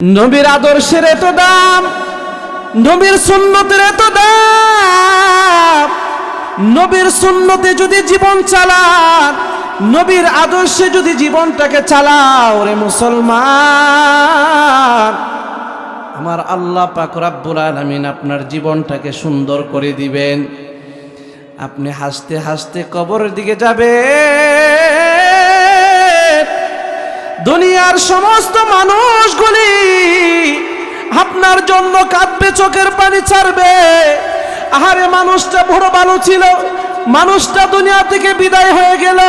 নবীর আদর্শের এত দাম, নবীর সুন্নতের এত দাম। নবীর সুন্নতে যদি জীবন চালান, নবীর আদর্শে যদি জীবনটাকে চালাও রে মুসলমান। আমার আল্লাহ পাক রাব্বুল আলামিন আপনার জীবনটাকে সুন্দর করে দিবেন। আপনি হাসতে হাসতে কবরের দিকে যাবেন। দুনিয়ার সমস্ত মানুষগুলি আপনার জন্য কাঁদবে, চোখের পানি ছাড়বে। আহারে, মানুষটা বড় ভালো ছিল। মানুষটা দুনিয়া থেকে বিদায় হয়ে গেল।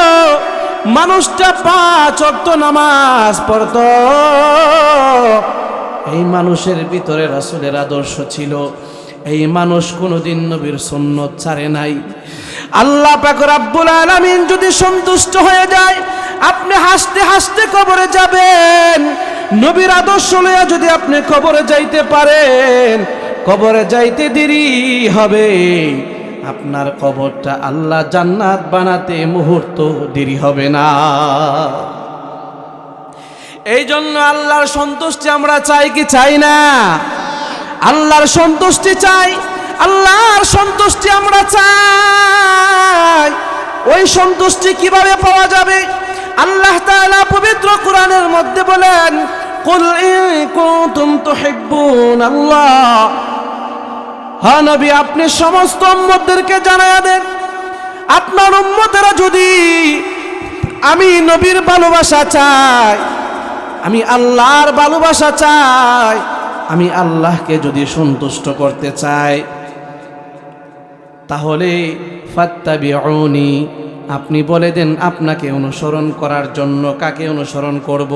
মানুষটা পাঁচ অক্ত নামাজ পড়ত। এই মানুষের ভিতরে রাসূলের আদর্শ ছিল। এই মানুষ কোনোদিন নবীর সুন্নত ছাড়ে নাই। আল্লাহ পাক রাব্বুল আলামিন যদি সন্তুষ্ট হয়ে যায়, আপনি হাসতে হাসতে কবরে যাবেন। নবীর আদর্শ লইয়া যদি আপনি কবরে যাইতে পারেন, কবরে যাইতে দেরি হবে। আপনার কবরটা আল্লাহ জান্নাত বানাতে মুহূর্ত দেরি হবে না। এই জন্য আল্লাহর সন্তুষ্টি আমরা চাই কি চাই না? আল্লাহর সন্তুষ্টি চাই আল্লাহর সন্তুষ্টি আমরা চাই। ওই সন্তুষ্টি কীভাবে পাওয়া যাবে? আল্লাহ তাআলা পবিত্র কোরআনের মধ্যে বলেন, কুল ইন কুনতুম তুহিব্বুন আল্লাহ। হ্যাঁ নবী, আপনি সমস্ত উম্মতদেরকে জানায়া দেন। আপনার উম্মতেরা যদি আমি নবীর ভালোবাসা চাই, আমি আল্লাহর ভালোবাসা চাই, আমি আল্লাহকে যদি সন্তুষ্ট করতে চাই তাহলে ফাত্তাবিউনি, আপনি বলে দেন আপনাকে অনুসরণ করার জন্য কাকে অনুসরণ করব?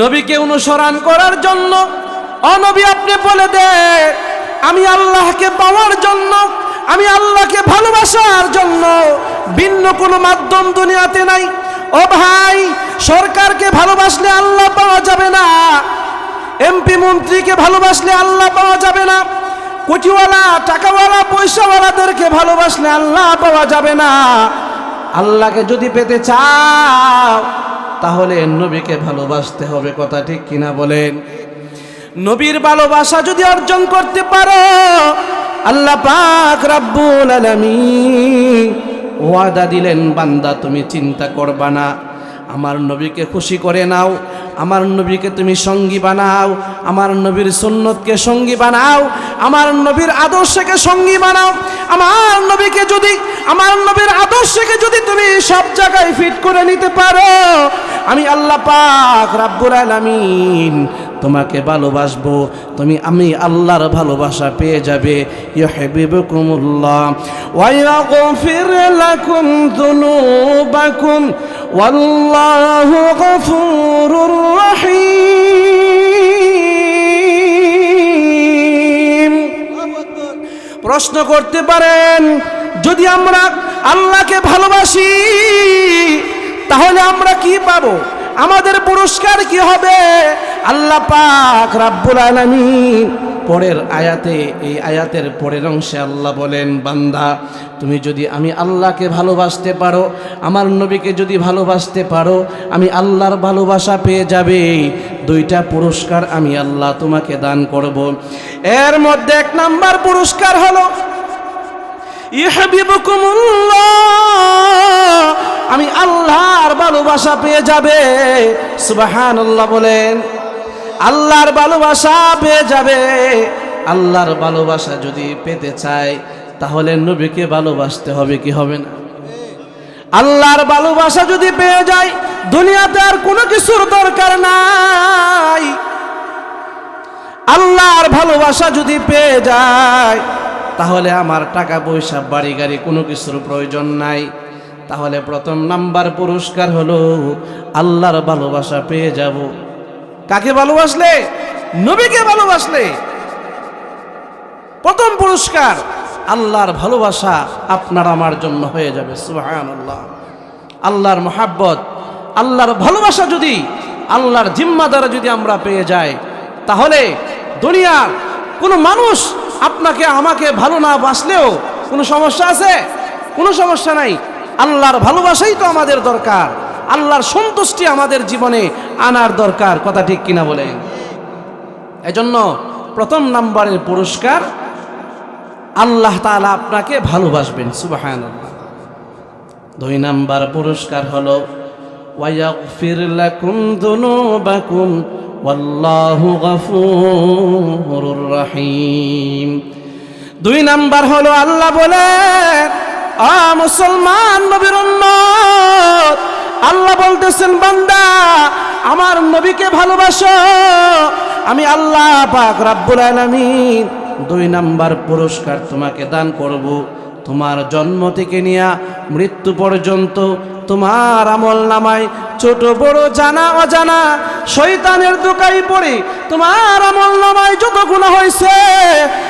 নবীকে অনুসরণ করার জন্য? অনবী আপনি বলে দেন, আমি আল্লাহকে পাওয়ার জন্য, আমি আল্লাহকে ভালোবাসার জন্য। ভিন্ন কোনো মাধ্যম দুনিয়াতে নাই। ও ভাই, সরকারকে ভালোবাসলে আল্লাহ পাওয়া যাবে না। এমপি মন্ত্রীকে ভালোবাসলে আল্লাহ পাওয়া যাবে না। কোটিওয়ালা, টাকাওয়ালা, পয়সাওয়ালাদেরকে ভালোবাসলে আল্লাহ পাওয়া যাবে না। আল্লাহকে যদি পেতে চাও, তাহলে নবীকে ভালোবাসতে হবে, কথা ঠিক কিনা বলেন? নবীর ভালোবাসা যদি অর্জন করতে পারো, আল্লাহ পাক রাব্বুল আলামিন ওয়াদা দিলেন, বান্দা তুমি চিন্তা করবা না। আমার নবীকে খুশি করে নাও, আমার নবীকে তুমি সঙ্গী বানাও, আমার নবীর সুন্নতকে সঙ্গী বানাও, আমার নবীর আদর্শকে সঙ্গী বানাও, আমার নবীকে যদি আমার নবীর আদর্শকে যদি তুমি সব জায়গায় ফিট করে নিতে পারো, আমি আল্লাহ পাক রাব্বুল আলামিন তোমাকে ভালোবাসবো। তুমি, আমি আল্লাহর ভালোবাসা পেয়ে যাবে। ইউহিব্বুকুমুল্লাহ। ওয়া ইয়াগফির লাকুম যুনুবাকুম ওয়াল্লাহু গফুরুর রহিম। প্রশ্ন করতে পারেন যদি আমরা আল্লাহকে ভালোবাসি, তাহলে আমরা কি পাবো? আমাদের পুরস্কার কি হবে? আল্লাহ পাক রাব্বুল আলামিন পরের আয়াতে, এই আয়াতের পরের অংশে আল্লাহ বলেন, বান্দা, তুমি যদি আমি আল্লাহকে ভালোবাসতে পারো, আমার নবীকে যদি ভালোবাসতে পারো, আমি আল্লাহর ভালোবাসা পেয়ে যাবে। দুইটা পুরস্কার আমি আল্লাহ তোমাকে দান করব। এর মধ্যে এক নাম্বার পুরস্কার হলো আমি আল্লাহর ভালোবাসা পেয়ে যাবে। সুবাহান আল্লাহ বলেন, আল্লাহর ভালোবাসা পেয়ে যাবে। আল্লাহর ভালোবাসা যদি পেতে চায়, তাহলে নবীকে ভালোবাসতে হবে কি হবে না? আল্লাহর ভালোবাসা যদি পেয়ে যায়, দুনিয়াতে আর কোনো কিছুর দরকার নাই। আল্লাহর ভালোবাসা যদি পেয়ে যায় তাহলে আমার টাকা পয়সা, বাড়ি, গাড়ি কোনো কিছুর প্রয়োজন নাই। তাহলে প্রথম নাম্বার পুরস্কার হলো আল্লাহর ভালোবাসা পেয়ে যাব। কাকে ভালোবাসলে? নবীকে ভালোবাসলে। প্রথম পুরস্কার, আল্লাহর ভালোবাসা আপনার আমার জন্য হয়ে যাবে সুহান আল্লাহ আল্লাহর মোহাব্বত, আল্লাহর ভালোবাসা যদি, আল্লাহর জিম্মা দ্বারা যদি আমরা পেয়ে যাই, তাহলে দুনিয়ার কোনো মানুষ আপনাকে, আমাকে ভালো না বাসলেও কোনো সমস্যা আছে? কোনো সমস্যা নাই। আল্লাহর ভালোবাসাই তো আমাদের দরকার। আল্লাহর সন্তুষ্টি আমাদের জীবনে আনার দরকার। কথা ঠিক কিনা বলেন? এজন্য প্রথম নাম্বারের পুরস্কার, আল্লাহ তাআলা আপনাকে ভালোবাসবেন। সুবাহান দুই নাম্বার পুরস্কার হলো, ওয়ায়াগফির লাকুম যুনুবাকুম ওয়াল্লাহু গফুরুর রহিম। দুই নাম্বার হলো আল্লাহ বলেন, আ মুসলমান নবীর উম্মত, আল্লাহ বলতেছেন, বান্দা, আমার নবীকে ভালোবাসো। আমি আল্লাহ পাক রাব্বুল আলামিন দুই নাম্বার পুরস্কার তোমাকে দান করব। তোমার জন্ম থেকে নিয়ে মৃত্যু পর্যন্ত তোমার আমল নামায়। ছোট, বড়, জানা, অজানা শৈতানের দোকাই পড়ে তোমার আমল নামায় যত গুণা হয়েছে।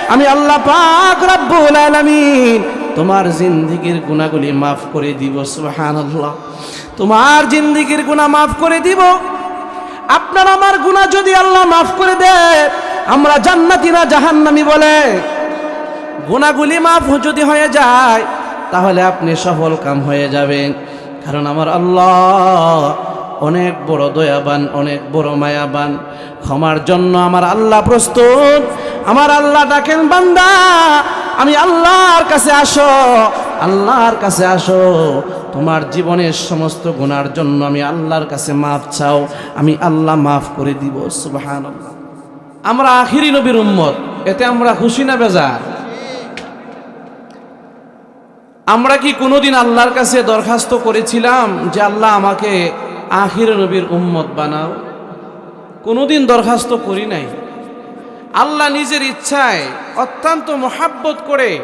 আমি আল্লাহ পাক রাব্বুল আলামিন তোমার জিন্দিগির গুণাগুলি মাফ করে দিব, সুবহানাল্লাহ। তোমার জিন্দিগির গুণা মাফ করে দিব। আপনার আমার গুণা যদি আল্লাহ মাফ করে দেয়, আমরা জান্নাতি না জাহান্নামি বলে। গুণাগুলি মাফ যদি হয়ে যায় তাহলে আপনি সফল কাম হয়ে যাবেন। কারণ আমার আল্লাহ অনেক বড় দয়াবান, অনেক বড় মায়াবান। ক্ষমার জন্য আমার আল্লাহ প্রস্তুত। আমার আল্লাহ ডাকেন, বান্দা, আমি আল্লাহর কাছে আসো, আল্লাহর কাছে আসো। তোমার জীবনের সমস্ত গুণার জন্য আমি আল্লাহর কাছে মাফ চাও। আমি আল্লাহ মাফ করে দিব সুবাহান আমরা আখিরি নবীর উম্মত, এতে আমরা খুশি না বেজার? আমরা কি কোনোদিন আল্লাহর কাছে দরখাস্ত করেছিলাম যে আল্লাহ আমাকে আখির নবীর উম্মত বানাও? কোনোদিন দরখাস্ত করি নাই। আল্লাহ নিজের ইচ্ছায় অত্যন্ত মোহাব্বত করে,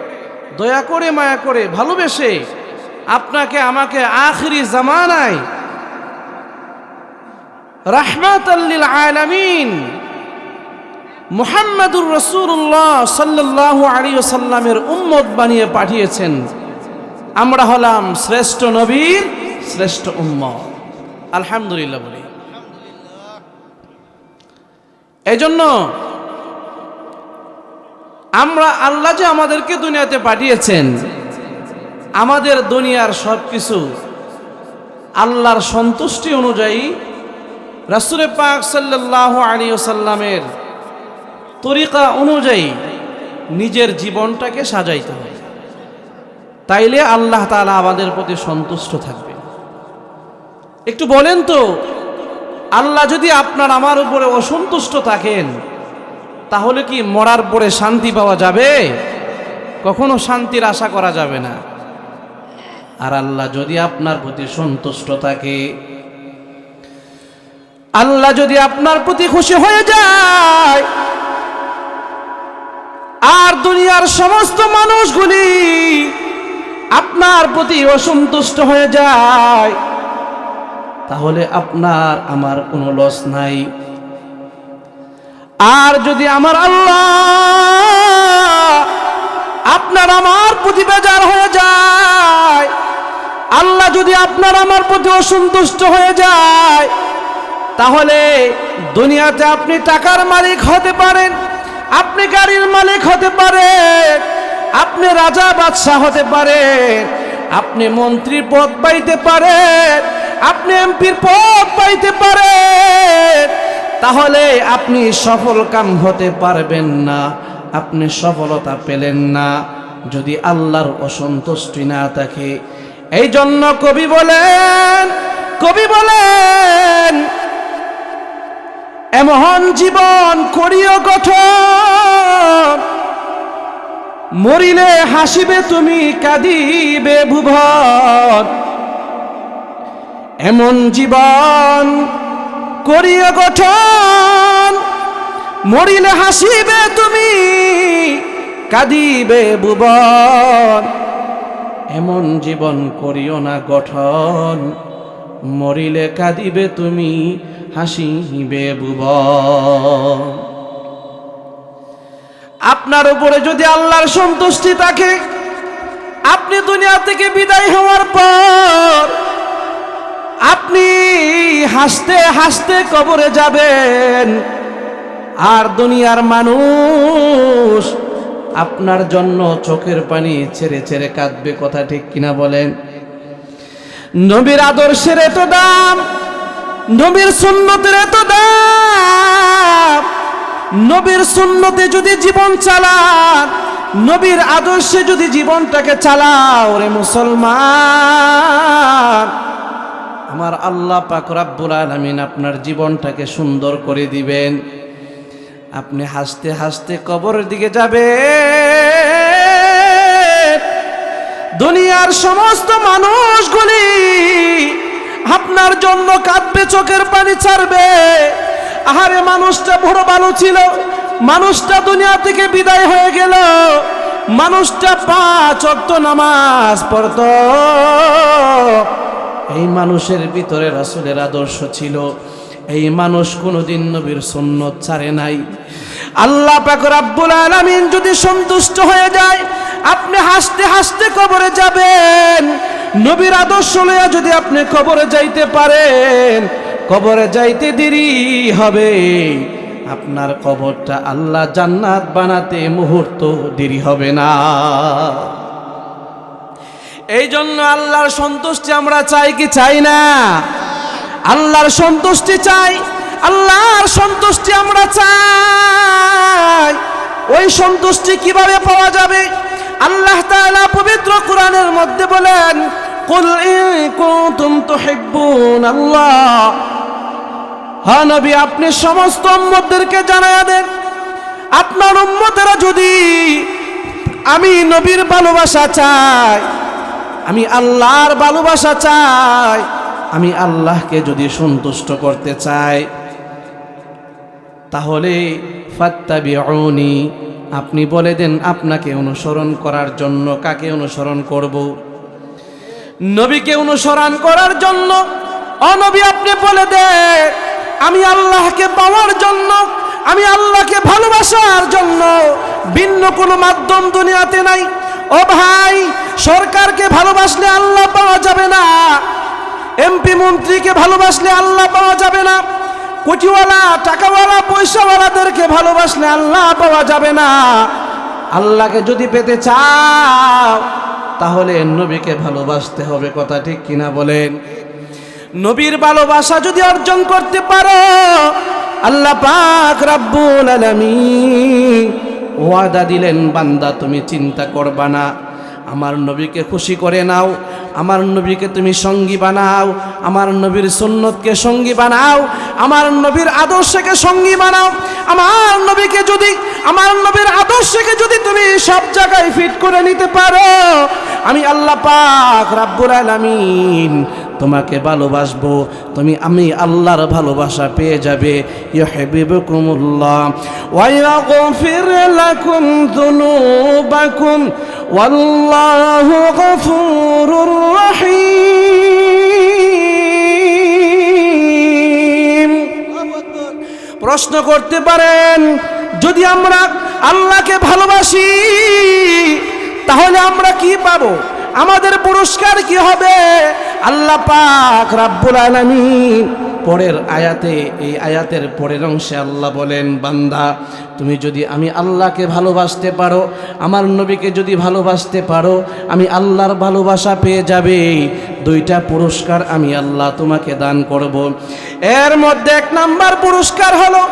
দয়া করে, মায়া করে ভালোবেসে আপনাকে আমাকে আখিরি জামানায় আল্লিল রসুল্লাহ সাল্লাহ আলী সাল্লামের উম্মত বানিয়ে পাঠিয়েছেন। আমরা হলাম শ্রেষ্ঠ নবীর শ্রেষ্ঠ উম্মত। আলহামদুলিল্লাহ বলি। এজন্য আমরা আল্লাহ যে আমাদেরকে দুনিয়াতে পাঠিয়েছেন, আমাদের দুনিয়ার সব কিছু আল্লাহর সন্তুষ্টি অনুযায়ী রাসুলে পাক সাল্লাহ আলী সাল্লামের তরিকা অনুযায়ী নিজের জীবনটাকে সাজাইতে হবে। তাইলে আল্লাহ তালা আমাদের প্রতি সন্তুষ্ট থাকবে। একটু বলেন তো, আল্লাহ যদি আপনার আমার উপরে অসন্তুষ্ট থাকেন, তাহলে কি মরার পরে শান্তি পাওয়া যাবে? কখনো শান্তির আশা করা যাবে না। আর আল্লাহ যদি আপনার প্রতি সন্তুষ্ট থাকে, আল্লাহ যদি আপনার প্রতি খুশি হয়ে যায়, আর দুনিয়ার সমস্ত মানুষগুলি আপনার প্রতি অসন্তুষ্ট হয়ে যায়, তাহলে আপনার আমার কোনো লস নাই। আর যদি আমার আল্লাহ আপনার আমার প্রতি বেজার হয়ে যায়, আল্লাহ যদি আপনার আমার প্রতি অসন্তুষ্ট হয়ে যায়, তাহলে দুনিয়াতে আপনি টাকার মালিক হতে পারেন, আপনি গাড়ির মালিক হতে পারেন আপনি রাজা বাদশাহ হতে পারেন আপনি মন্ত্রীর পদ পাইতে পারেন আপনি এমপির পদ পাইতে পারেন তাহলে আপনি সফল কাম হতে পারবেন না, আপনি সফলতা পেলেন না। যদি আল্লাহর অসন্তুষ্টি না থাকে এই জন্য কবি বলেন কবি বলেন, এমন জীবন করিও গঠন মরিলে হাসিবে তুমি, কাঁদিবে ভুবন। এমন জীবন করিও গঠন। মরিলে হাসিবে তুমি, কাঁদিবে ভুবন। এমন জীবন করিও না গঠন। মরিলে কাঁদিবে তুমি, হাসিবে ভুবন। আপনার উপরে যদি আল্লাহর সন্তুষ্টি থাকে, আপনি দুনিয়া থেকে বিদায় হওয়ার পর আপনি হাসতে হাসতে কবরে যাবেন। আর দুনিয়ার মানুষ আপনার জন্য চোখের পানি ছেড়ে ছেড়ে কাঁদবে, কথা ঠিক কিনা বলেন? নবীর আদর্শের এত দাম, নবীর সুন্নতের এত দাম নবীর সুন্নতে যদি জীবন চালান, নবীর আদর্শে যদি জীবনটাকে চালাও রে মুসলমান, আমার আল্লাহ পাক রাব্বুল আলামিন আপনার জীবনটাকে সুন্দর করে দিবেন। আপনি হাসতে হাসতে কবরের দিকে যাবে দুনিয়ার সমস্ত মানুষগুলি আপনার জন্য কাঁদবে, চোখের পানি ছাড়বে। আহারে, মানুষটা বড় ভালো ছিল। মানুষটা দুনিয়া থেকে বিদায় হয়ে গেল। মানুষটা পাঁচ অক্ত নামাজ পড়তো। এই মানুষের ভিতরে রাসূলের আদর্শ ছিল। এই মানুষ কোনোদিন নবীর সুন্নত ছাড়ে নাই। আল্লাহ পাক রাব্বুল আলামিন যদি সন্তুষ্ট হয়ে যায়, আপনি হাসতে হাসতে কবরে যাবেন। নবীর আদর্শ লইয়া যদি আপনি কবরে যাইতে পারেন কবরে যাইতে দেরি হবে। আপনার কবরটা আল্লাহ জান্নাত বানাতে মুহূর্ত দেরি হবে না। এই জন্য আল্লাহর সন্তুষ্টি আমরা চাই কি চাই না? আল্লাহর সন্তুষ্টি চাই, আল্লাহর সন্তুষ্টি আমরা চাই। ওই সন্তুষ্টি কীভাবে পাওয়া যাবে? আল্লাহ তাআলা পবিত্র কোরআনের মধ্যে বলেন, কুল ইন কুনতুম তুহিব্বুন আল্লাহ হ্যাঁ নবী, আপনি সমস্ত উম্মতদেরকে জানায়া দেন। আপনার উম্মতেরা যদি আমি নবীর ভালোবাসা চাই, আমি আল্লাহর ভালোবাসা চাই, আমি আল্লাহকে যদি সন্তুষ্ট করতে চাই, তাহলে ফাত্তাবিউনি, আপনি বলে দেন, আপনাকে অনুসরণ করার জন্য কাকে অনুসরণ করব? নবীকে অনুসরণ করার জন্য অনবী আপনি বলে দেন আমি আল্লাহকে পাওয়ার জন্য, আমি আল্লাহকে ভালোবাসার জন্য ভিন্ন কোনো মাধ্যম দুনিয়াতে নাই। ও ভাই, সরকারকে ভালোবাসলে আল্লাহ পাওয়া যাবে না এমপি মন্ত্রীকে ভালোবাসলে আল্লাহ পাওয়া যাবে না, কোটিওয়ালা, টাকাওয়ালা, পয়সাওয়ালাদেরকে ভালোবাসলে আল্লাহ পাওয়া যাবে না। আল্লাহকে যদি পেতে চাও, তাহলে নবীকে ভালোবাসতে হবে, কথা ঠিক কিনা বলেন? নবীর ভালোবাসা যদি অর্জন করতে পারো, আল্লাহ পাক রাব্বুল আলামিন ওয়াদা দিলেন, বান্দা, তুমি চিন্তা করবা না। আমার নবীকে খুশি করে নাও, আমার নবীকে তুমি সঙ্গী বানাও, আমার নবীর সুন্নতকে সঙ্গী বানাও, আমার নবীর আদর্শকে সঙ্গী বানাও, আমার নবীকে যদি আমার নবীর আদর্শকে যদি তুমি সব জায়গায় ফিট করে নিতে পারো, আমি আল্লাহ পাক রাব্বুল আলামিন তোমাকে ভালোবাসবো। তুমি, আমি আল্লাহর ভালোবাসা পেয়ে যাবে। ইউহিব্বুকুমুল্লাহ। ওয়া ইয়াগফির লাকুম যুনুবাকুম। ওয়াল্লাহু গফুরুর রহিম। প্রশ্ন করতে পারেন যদি আমরা আল্লাহকে ভালোবাসি, তাহলে আমরা কি পাবো? আমাদের পুরস্কার কি হবে? আল্লাহ পাক রাব্বুল আলামিন পরের আয়াতে, এই আয়াতের পরের অংশে আল্লাহ বলেন, বান্দা, তুমি যদি আমি আল্লাহকে ভালোবাসতে পারো, আমার নবীকে যদি ভালোবাসতে পারো, আমি আল্লাহর ভালোবাসা পেয়ে যাবে। দুইটা পুরস্কার আমি আল্লাহ তোমাকে দান করব। এর মধ্যে এক নাম্বার পুরস্কার হলো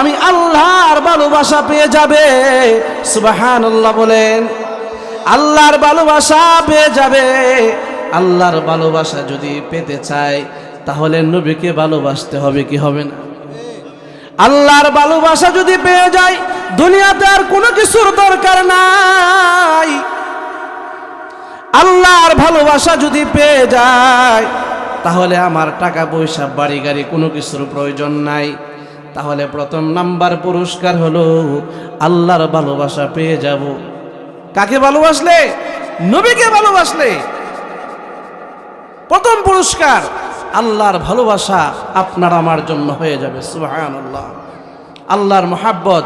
আমি আল্লাহর ভালোবাসা পেয়ে যাবে। সুবহানাল্লাহ বলেন, আল্লাহর ভালোবাসা পেয়ে যাবে। আল্লাহর ভালোবাসা যদি পেতে চায়, তাহলে নবীকে ভালোবাসতে হবে কি হবে না? আল্লাহর ভালোবাসা যদি পেয়ে যায়, দুনিয়াতে আর কোনো কিছুর দরকার নাই। আল্লাহর ভালোবাসা যদি পেয়ে যায় তাহলে আমার টাকা পয়সা, বাড়ি, গাড়ি কোনো কিছুর প্রয়োজন নাই। তাহলে প্রথম নাম্বার পুরস্কার হলো আল্লাহর ভালোবাসা পেয়ে যাব। কাকে ভালোবাসলে? নবীকে ভালোবাসলে। প্রথম পুরস্কার, আল্লাহর ভালোবাসা আপনার আমার জন্য হয়ে যাবে সুহান আল্লাহ আল্লাহর মোহাব্বত,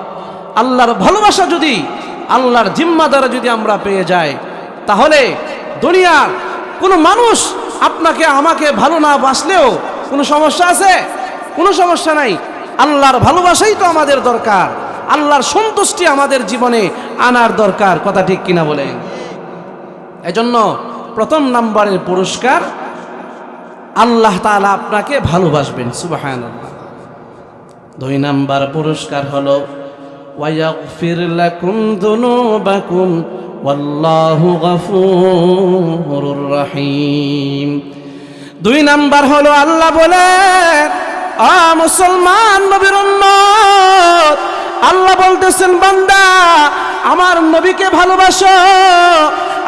আল্লাহর ভালোবাসা যদি, আল্লাহর জিম্মা দ্বারা যদি আমরা পেয়ে যাই, তাহলে দুনিয়ার কোনো মানুষ আপনাকে, আমাকে ভালো না বাসলেও কোনো সমস্যা আছে? কোনো সমস্যা নাই। আল্লাহর ভালোবাসাই তো আমাদের দরকার। আল্লাহর সন্তুষ্টি আমাদের জীবনে আনার দরকার। কথা ঠিক কিনা বলেন এজন্য প্রথম নাম্বারের পুরস্কার, আল্লাহ তাআলা আপনাকে ভালোবাসবেন। সুবহানাল্লাহ। দুই নাম্বার পুরস্কার হলো ওয়ায়াগফির লাকুম যুনুবাকুম ওয়াল্লাহু গফুরুর রহিম দুই নাম্বার হলো আল্লাহ বলেন, আ মুসলমান নবীর উম্মত, আল্লাহ বলতেছেন, বান্দা, আমার নবীকে ভালোবাসো।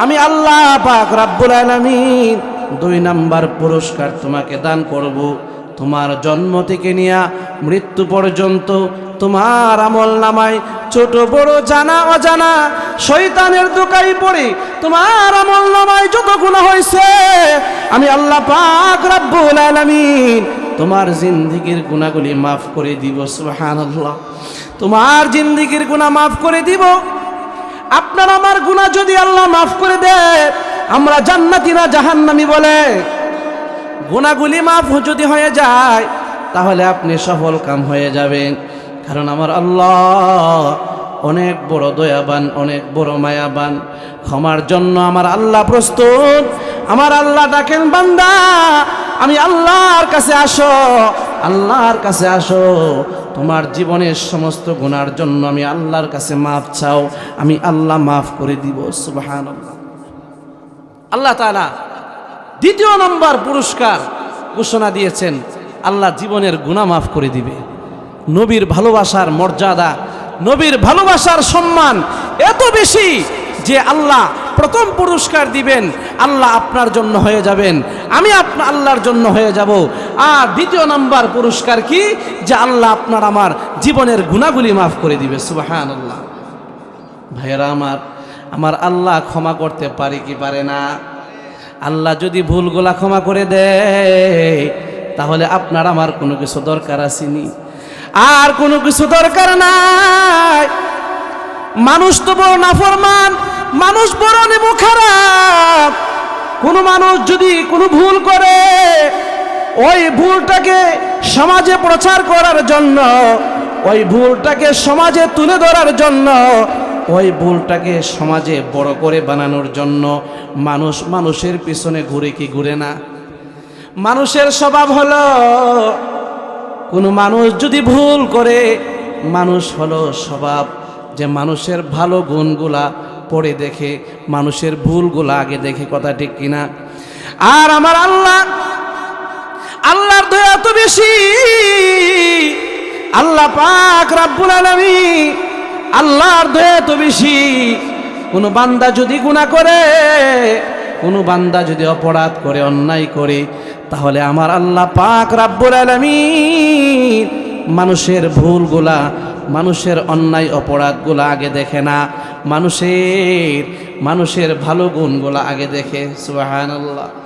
আমি আল্লাহ পাক রাব্বুল আলামিন দুই নাম্বার পুরস্কার তোমাকে দান করব। তোমার জন্ম থেকে নিয়া মৃত্যু পর্যন্ত তোমার আমল নামায়, ছোট, বড়, জানা, অজানা শৈতানের দোকাই পড়ে। তোমার আমল নামায় যত গুণা হয়েছে আমি আল্লাহ পাক রাব্বুল আলামিন তোমার জিন্দিগির গুণাগুলি মাফ করে দিব, সুবহানাল্লাহ। তোমার জিন্দিগির গুণা মাফ করে দিব। আপনার আমার গুণা যদি আল্লাহ মাফ করে দেয়, আমরা জান্নাতি না জাহান্নামি বলে? গুণাগুলি মাফ যদি হয়ে যায়, তাহলে আপনি সফল কাম হয়ে যাবেন। কারণ আমার আল্লাহ অনেক বড় দয়াবান, অনেক বড় মায়াবান। ক্ষমার জন্য আমার আল্লাহ প্রস্তুত। আমার আল্লাহ ডাকেন, বান্দা, আমি আল্লাহর কাছে আসো, আল্লাহর কাছে আসো। তোমার জীবনের সমস্ত গুণার জন্য আমি আল্লাহর কাছে মাফ চাও। আমি আল্লাহ মাফ করে দিব। সুবাহান আল্লাহ তাআলা দ্বিতীয় নম্বর পুরস্কার ঘোষণা দিয়েছেন। আল্লাহ জীবনের গুণা মাফ করে দিবে। নবীর ভালোবাসার মর্যাদা, নবীর ভালোবাসার সম্মান এত বেশি যে আল্লাহ প্রথম পুরস্কার দিবেন, আল্লাহ আপনার জন্য হয়ে যাবেন। আমি আপনার আল্লাহর জন্য হয়ে যাব। আর দ্বিতীয় নাম্বার পুরস্কার কি? যে আল্লাহ আপনার আমার জীবনের গুণাগুলি মাফ করে দিবে সুবাহান আল্লাহ ভাইয়েরা আমার আমার আল্লাহ ক্ষমা করতে পারে কি পারে না? আল্লাহ যদি ভুলগুলা ক্ষমা করে দেয়, তাহলে আপনার আমার কোনো কিছু দরকার আসেনি। আর কোনো কিছু দরকার নাই। মানুষ তো বড় নাফরমান, মানুষ বড় নেমু খারাপ কোনো মানুষ যদি কোনো ভুল করে, ওই ভুলটাকে সমাজে প্রচার করার জন্য, ওই ভুলটাকে সমাজে তুলে ধরার জন্য, ওই ভুলটাকে সমাজে বড় করে বানানোর জন্য মানুষ মানুষের পিছনে ঘুরে কি ঘুরে না? মানুষের স্বভাব হলো কোনো মানুষ যদি ভুল করে, মানুষ হলো স্বভাব। যে মানুষের ভালো গুণগুলা পড়ে দেখে, মানুষের ভুলগুলা আগে দেখে কথা ঠিক কিনা। আর আমার আল্লাহ, আল্লাহর দয়া এত বেশি। আল্লাহ পাক রাব্বুল আলামিন আল্লাহর দয়া এত বেশি। কোনো বান্দা যদি গুনাহ করে, কোনো বান্দা যদি অপরাধ করে, অন্যায় করে তাহলে আমার আল্লাহ পাক রাব্বুল আলামিন মানুষের ভুলগুলা, মানুষের অন্যায় অপরাধগুলা আগে দেখে না। মানুষের মানুষের ভালো গুণগুলা আগে দেখে। সুবহানাল্লাহ।